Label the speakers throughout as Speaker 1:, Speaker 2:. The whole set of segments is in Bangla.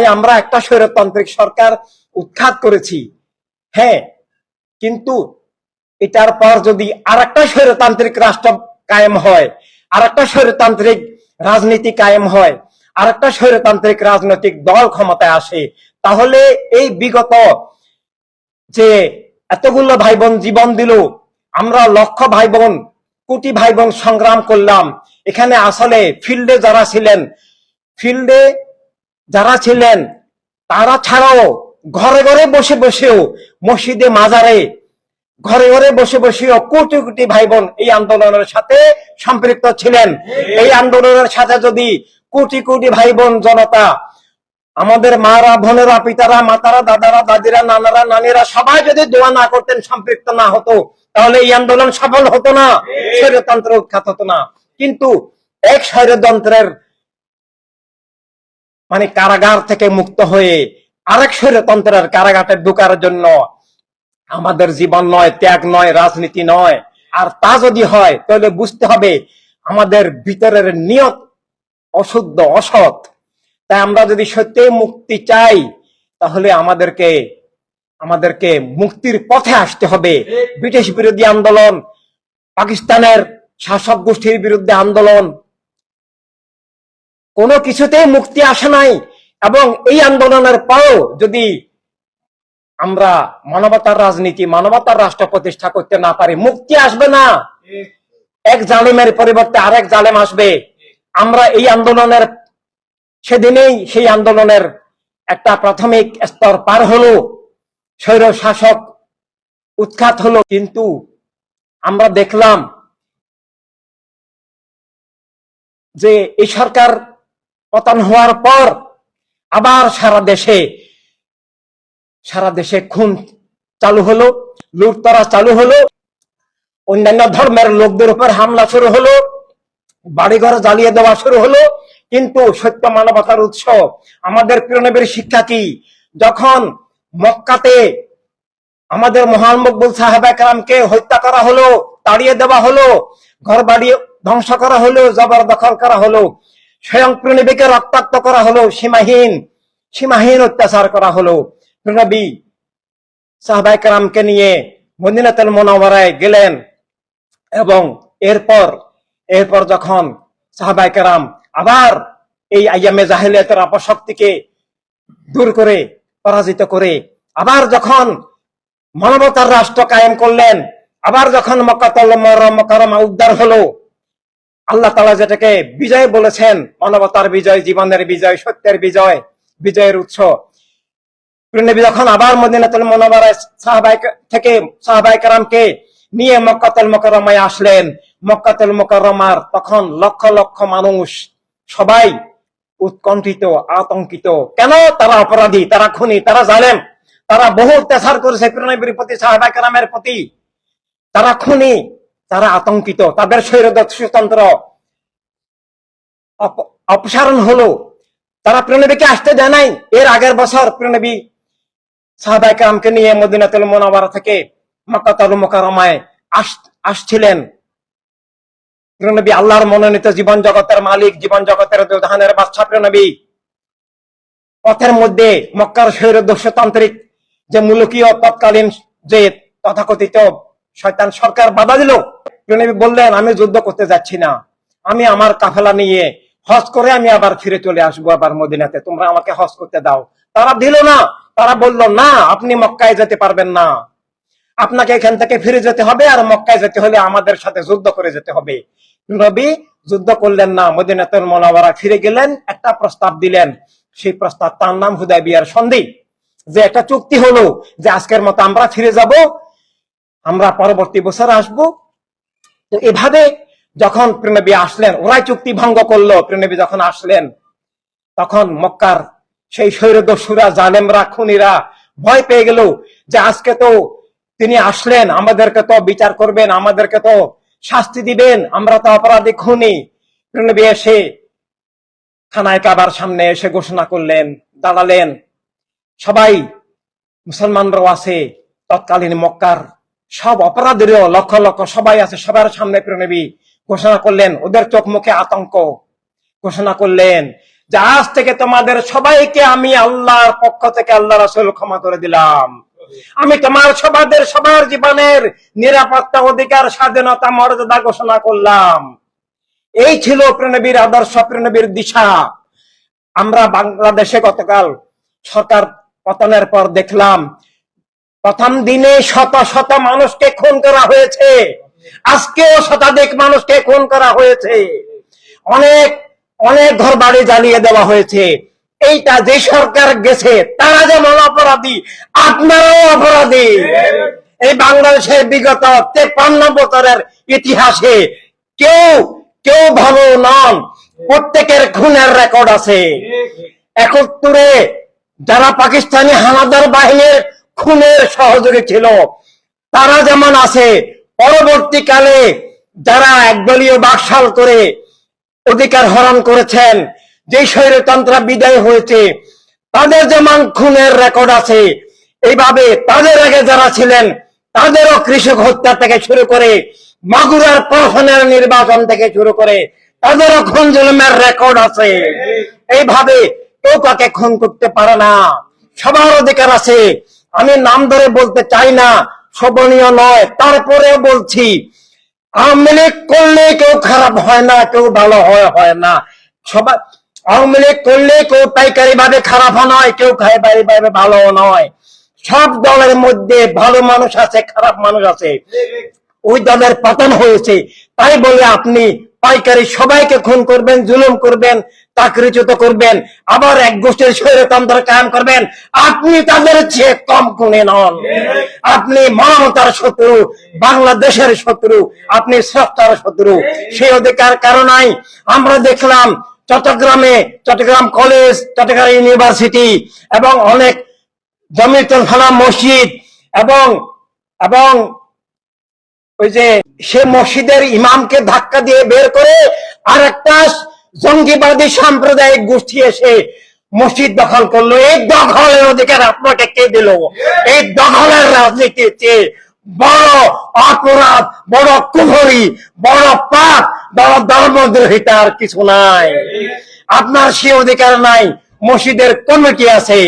Speaker 1: তাই আমরা একটা স্বৈরতান্ত্রিক সরকার উৎখাত করেছি। হ্যাঁ কিন্তু এটার পর যদি আর একটা স্বৈরতান্ত্রিক রাষ্ট্র কায়েম হয় আর একটা স্বৈরতান্ত্রিক রাজনীতি কায়েম হয় আর একটা স্বৈরতান্ত্রিক রাজনৈতিক দল ক্ষমতায় আসে, তাহলে এই বিগত যে এতগুলো ভাই বোন জীবন দিল, আমরা লক্ষ ভাই বোন কোটি ভাই বোন সংগ্রাম করলাম। এখানে আসলে ফিল্ডে যারা ছিলেন, ফিল্ডে যারা ছিলেন তারা ছাড়াও ঘরে ঘরে বসে বসেও মসজিদে মাজারে ঘরে ঘরে বসে বসেও কোটি কোটি ভাই বোন এই আন্দোলনের সাথে সম্পৃক্ত ছিলেন। এই আন্দোলনের সাথে যদি কোটি কোটি ভাই বোন জনতা আমাদের মারা বোনেরা পিতারা মাতারা দাদারা দাদিরা নানারা নানিরা সবাই যদি দোয়া না করতেন সম্পৃক্ত না হতো তাহলে এই আন্দোলন সফল হতো না স্বৈরতন্ত্র উৎখাত হতো না। কিন্তু এক স্বৈরতন্ত্রের মানে কারাগার থেকে মুক্ত হয়ে আরেক স্বৈরতন্ত্রের কারাগারে ঢুকার জন্য আমাদের জীবন নয়, ত্যাগ নয়, রাজনীতি নয়। আর তা যদি হয়, তাহলে বুঝতে হবে আমাদের ভিতরের নিয়ত অশুদ্ধ, অসৎ। তাই আমরা যদি সত্যি মুক্তি চাই, তাহলে আমাদেরকে আমাদেরকে মুক্তির পথে আসতে হবে। ব্রিটিশ বিরোধী আন্দোলন, পাকিস্তানের শাসক গোষ্ঠীর বিরুদ্ধে আন্দোলন কোনো কিছুতেই মুক্তি আসে নাই। এবং এই আন্দোলনের পরও যদি আমরা মানবতার রাজনীতি, মানবতার রাষ্ট্র প্রতিষ্ঠা করতে না পারি, মুক্তি আসবে না। এক জালেমের পরিবর্তে আরেক জালেম আসবে। আমরা এই আন্দোলনের, সেদিনেই সেই আন্দোলনের একটা প্রাথমিক স্তর পার হলো। স্বৈর শাসক উৎখাত হলো। কিন্তু আমরা দেখলাম যে এই সরকার পতন হওয়ার পর আবার সারা দেশে সারা দেশে খুন চালু হলো লুটতরা চালু হলো, অন্যান্য ধর্মের লোকদের উপর হামলা শুরু হলো, বাড়িঘর জ্বালিয়ে দেওয়া শুরু হলো। কিন্তু সত্য মানবতার উৎস, আমাদের প্রিয়নবীর শিক্ষা কি? যখন মক্কাতে আমাদের মহান মকবুল কালামকে হত্যা করা হলো, তাড়িয়ে দেওয়া হলো ঘর বাড়ি ধ্বংস করা হলো, জবরদখল করা হলো স্বয়ং প্রণবীকে রক্তাক্ত করা হলো, সীমাহীন সীমাহীন অত্যাচার করা হলো। প্রণবী সাহবাই কালামকে নিয়ে মদিনাতুল মোনাওয়ারায় গেলেন এবং এরপর এরপর যখন সাহাবাই কারাম আবার এই আইয়ামে জাহিলিয়াতের অপশক্তিকে দূর করে, পরাজিত করে, আবার যখন মানবতার রাষ্ট্র কায়েম করলেন, আবার যখন মক্কাতুল মকরমা উদ্ধার হলো আল্লাহ তালা যেটাকে বিজয় বলেছেন, মানবতার বিজয়, জীবনের বিজয়, সত্যের বিজয়, বিজয়ের উৎস। যখন আবার মদিনাতুল মনোবরায় সাহাবাই থেকে সাহাবাই কারামকে নিয়ে মক্কাতুল মকরমায় আসলেন, মক্কাতুল মকরমার তখন লক্ষ লক্ষ মানুষ সবাই উৎকণ্ঠিত, আতঙ্কিত। কেন? তারা অপরাধী, তারা খুনি, তারা জালেম, তারা বহু অত্যাচার করেছে প্রণবীর প্রতি সাহাবাই কারামের প্রতি। তারা খুনি তারা আতঙ্কিত, তাদের স্বৈরতন্ত্র অপসারণ হলো। তারা প্রণবীকে আসতে দেয় নাই। এর আগের বছর প্রণবী সাহাবাই কামকে নিয়ে মদিনাতুল মোনাবারা থেকে মক্কাতুল মোকারমায় আসছিলেন। প্রণবী আল্লাহর মনোনীত জীবন জগতের মালিক, জীবন জগতের ধানের বাচ্চা প্রণবী পথের মধ্যে মক্কার স্বৈরদস্যতান্ত্রিক যে মূলকীয় তৎকালীন যে তথাকথিত শয়তান সরকার বাধা দিল। প্রণবী বললেন, আমি যুদ্ধ করতে যাচ্ছি না। আমি আমার কাফেলা নিয়ে হজ করে আমি আবার ফিরে চলে আসব আবার মদিনাতে। তোমরা আমাকে হজ করতে দাও। তারা দিল না। তারা বলল, না, আপনি মক্কায় যেতে পারবেন না। আপনাকে এখান থেকে ফিরে যেতে হবে আর মক্কায় যেতে হলে আমাদের সাথে যুদ্ধ করে যেতে হবে। নবী যুদ্ধ করলেন না। মদিনাতুল মনাওয়ারা ফিরে গেলেন, একটা প্রস্তাব দিলেন। সেই প্রস্তাব তার নাম হুদায় বিয়ার সন্ধি। যে একটা চুক্তি হলো যে আজকের মতো আমরা ফিরে যাব আমরা পরবর্তী বছর আসব। তো এভাবে যখন প্রেনবী আসলেন, ওরাই চুক্তি ভঙ্গ করল। প্রেনবী যখন আসলেন, তখন মক্কার সেই স্বৈরদস্যুরা, জালেমরা, খুনিরা ভয় পেয়ে গেল যে আজকে তো তিনি আসলেন, আমাদেরকে তো বিচার করবেন, আমাদেরকে তো শাস্তি দিবেন, আমরা তো অপরাধী খুনি। প্রণবী এসে খানায় কাবার সামনে এসে ঘোষণা করলেন, দাঁড়ালেন। সবাই মুসলমানরাও আছে, তৎকালীন মক্কার সব অপরাধীরও লক্ষ লক্ষ সবাই আছে, সবার সামনে প্রণবী ঘোষণা করলেন, ওদের চোখ মুখে আতঙ্ক। ঘোষণা করলেন, যে আজ থেকে তোমাদের সবাইকে আমি আল্লাহর পক্ষ থেকে আল্লাহ রাসূল ক্ষমা করে দিলাম। আমি তোমার সবাদের, সবার জীবনের নিরাপত্তা, অধিকার, স্বাধীনতা, মর্যাদা ঘোষণা করলাম। এই ছিল প্রণবীর আদর্শ প্রণবীর দিশা। আমরা বাংলাদেশে গতকাল সরকার পতনের পর দেখলাম প্রথম দিনে শত শত মানুষকে খুন করা হয়েছে। আজকেও শতাধিক মানুষকে খুন করা হয়েছে। অনেক অনেক ঘর বাড়ি জ্বালিয়ে দেওয়া হয়েছে। এইটা যে সরকার গেছে, তারা যেমন অপরাধী, আপনারাও অপরাধী। এই বাংলাদেশের বিগত তেপান্ন বছরের ইতিহাসে কেউ কেউ ভালো নন। প্রত্যেকের খুনের রেকর্ড আছে। একাত্তরে যারা পাকিস্তানি হানাদার বাহিনীর খুনের সহযোগী ছিল। তারা যেমন আছে, পরবর্তীকালে যারা একদলীয় বাকশাল করে অধিকার হরণ করেছেন যে স্বৈরতন্ত্র বিদায় হয়েছে, তাদের যেমন খুনের রেকর্ড আছে, এইভাবে তাদের আগে যারা ছিলেন, তাদেরও কৃষক হত্যা থেকে শুরু করে, মাগুরার প্রশাসনের নির্বাচন থেকে শুরু করে, তাদেরও খুন জুলুমের রেকর্ড আছে। এইভাবে কেউ কাকে খুন করতে পারে না। সবার অধিকার আছে আমি নাম ধরে বলতে চাই না, শোভনীয় নয়। তারপরেও বলছি, আওয়ামী লীগ করলে কেউ খারাপ হয় না, কেউ ভালো হয় হয় না। সবাই, আওয়ামী লীগ করলে কেউ পাইকারি ভাবে খারাপ নয়, কেউ খাইবারি ভাবে ভালো নয়। সব দলের মধ্যে ভালো মানুষ আছে, খারাপ মানুষ আছে। ওই দলের পতন হয়েছে। তাই বলে আপনি পাইকারি সবাইকে খুন করবেন, জুলুম করবেন, চাকরিচ্যুত করবেন, আবার এক গোষ্ঠীর স্বৈরতন্ত্র কায়েম করবেন। আপনি তাদের চেয়ে কম গুণে নন। আপনি মানবতার শত্রু, বাংলাদেশের শত্রু, আপনি স্রষ্টার শত্রু। সেই অধিকার কারণাই আমরা দেখলাম চট্টগ্রামে, চট্টগ্রাম কলেজ, চট্টগ্রাম ইউনিভার্সিটি এবং অনেক জমিতুল ফালা মসজিদ এবং এবং ওই যে সে মসজিদের ইমামকে ধাক্কা দিয়ে বের করে আর একটা জঙ্গিবাদী সাম্প্রদায়িক গোষ্ঠী এসে মসজিদ দখল করল। এই দখলের অধিকার আপনাকে কে দিল? এই দখলের রাজনীতির চেয়ে বড় অপরাধ, বড় কুহরি, বড় পাপ, বড় ধর্মদ্রোহিতা আর কিছু নাই। আপনার সে অধিকার নাই, মসজিদের কমিটি আছে।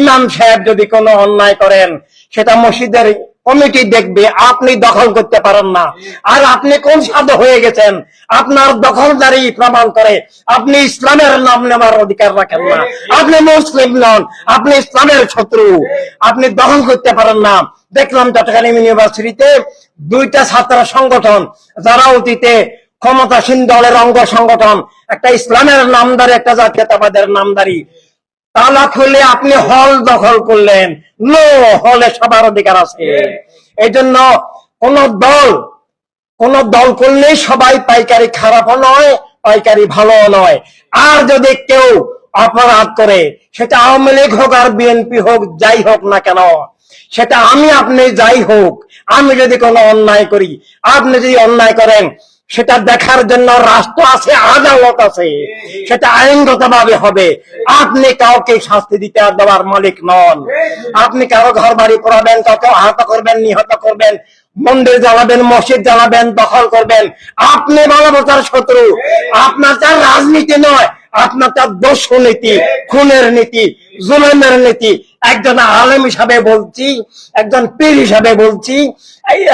Speaker 1: ইমাম সাহেব যদি কোনো অন্যায় করেন, সেটা মসজিদের কমিটি দেখবে, আপনি দখল করতে পারেন না। আর আপনি কোন সাধ হয়ে গেছেন? আপনার দখলদারি প্রমাণ করে, আপনি ইসলামের নাম নেওয়ার অধিকার রাখেন না। আপনি মুসলিম নন, আপনি ইসলামের শত্রু। আপনি দখল করতে পারেন না। দেখলাম চট্টগ্রাম ইউনিভার্সিটিতে দুইটা ছাত্র সংগঠন, যারা অতীতে ক্ষমতাসীন দলের অঙ্গ সংগঠন, একটা ইসলামের নামদারি, একটা জাতীয়তাবাদের নামদারি। তালা খুলে আপনি হল দখল করলেন। নো, হলে সবার অধিকার আছে। এই জন্য কোন দল কোন দল করলেই সবাই পাইকারি খারাপও নয়, পাইকারি ভালো নয়। আর যদি কেউ অপরাধ করে, সেটা আওয়ামী লীগ হোক আর বিএনপি হোক, যাই হোক না কেন, সেটা আমি আপনি যাই হোক, আমি যদি কোনো অন্যায় করি, আপনি যদি অন্যায় করেন সেটা দেখার জন্য রাষ্ট্র আছে আদালত আছে। সেটা আইনগত ভাবে হবে। আপনি কাউকে শাস্তি দিতে দেওয়ার মালিক নন। আপনি কারও ঘর বাড়ি পড়াবেন কাউকে আহত করবেন, নিহত করবেন, মন্দির জ্বালাবেন, মসজিদ জ্বালাবেন, দখল করবেন। আপনি মানবতার শত্রু। আপনার তার রাজনীতি নয়, আপনার তার দোষ নীতি খুনের নীতি, জুলুমের নীতি। একজন আলেম হিসাবে বলছি, একজন পীর হিসাবে বলছি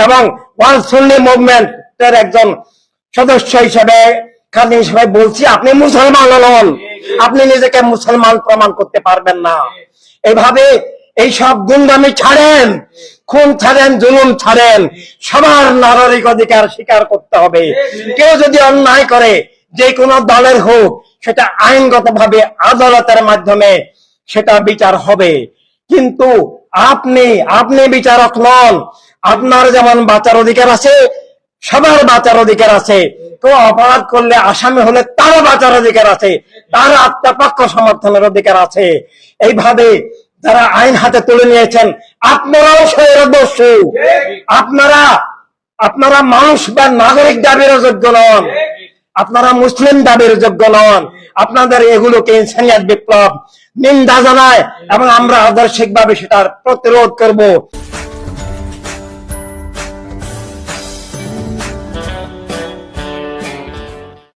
Speaker 1: এবং ওয়ান সুন্নি মুভমেন্টের একজন সদস্য হিসাবে খাদি হিসাবে বলছি, আপনি মুসলমান নন। আপনি নিজেকে মুসলমান প্রমাণ করতে পারবেন না। এভাবে এই সব গুন্ডামি ছাড়েন, খুন ছাড়েন, জুলুম ছাড়েন, সবার নাগরিক অধিকার স্বীকার করতে হবে। কেউ যদি অন্যায় করে, যে কোনো দলের হোক, সেটা আইনগত ভাবে আদালতের মাধ্যমে সেটা বিচার হবে। কিন্তু আপনি আপনি বিচারক নন। আপনার যেমন বাঁচার অধিকার আছে সবার বাঁচার অধিকার আছে। কেউ অপরাধ করলে আসামি হলে তারও বাঁচার অধিকার আছে। তার আত্মপক্ষ সমর্থনের অধিকার আছে। এইভাবে যারা আইন হাতে তুলে নিয়েছেন, আপনারাও স্বৈরদস্যু আপনারা আপনারা মানুষ বা নাগরিক দাবির যোগ্য নন। আপনারা মুসলিম দাবির যোগ্য নন। আপনাদের এগুলোকে ইনসানিয়াত বিপ্লব নিন্দা জানায় এবং আমরা আদর্শিকভাবে সেটার প্রতিরোধ করব।